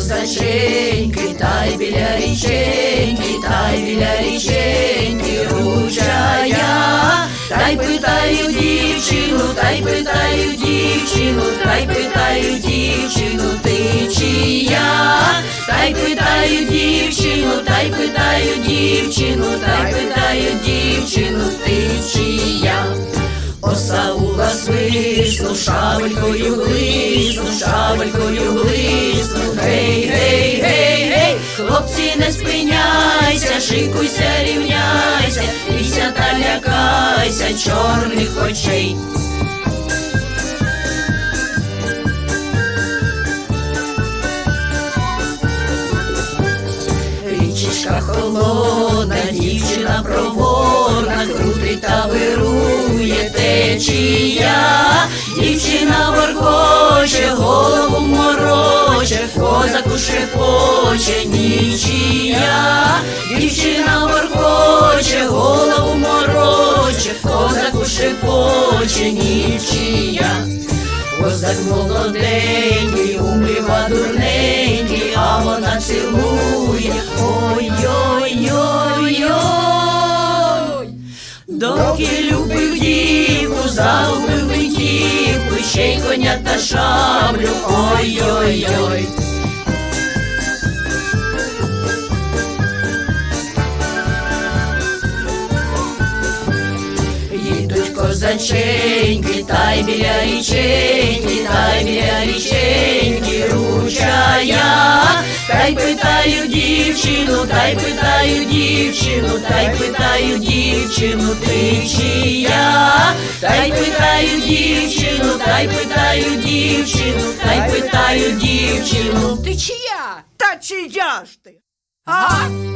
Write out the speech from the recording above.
козаченьки, та біля річеньки, та біля річеньки, ручая, та й питаю дівчину, та й питаю дівчину, та й питаю дівчину, ти чия, та й питаю дівчину, та й питаю дівчину, та й питаю дівчину, ти чия. Осаула свисну, шабелькою глисну, шабелькою глисну, хлопці, не спиняйся, шикуйся, рівняйся, бійся та лякайся чорних очей. Річечка холодна, дівчина проворна, крутить та вирує течія, козаку шепоче, нічия, дівчина воркоче, голову мороче, козаку шепоче, нічия. Козак молоденький, умліва дурненький, а вона цілує. Ой-ой-ой-ой. Доки любив дівку, загубив винтівку, ще й коня та шаблю. Ой-ой-ой. Козаченьки, та біля річеньки, та й біля річеньки, ручая, та й питаю дівчину, та питаю дівчину, та й питаю дівчину, ти чия, та й питаю дівчину, та й питаю дівчину, та й питаю дівчину, Ти чия? Та чия ж ти? А?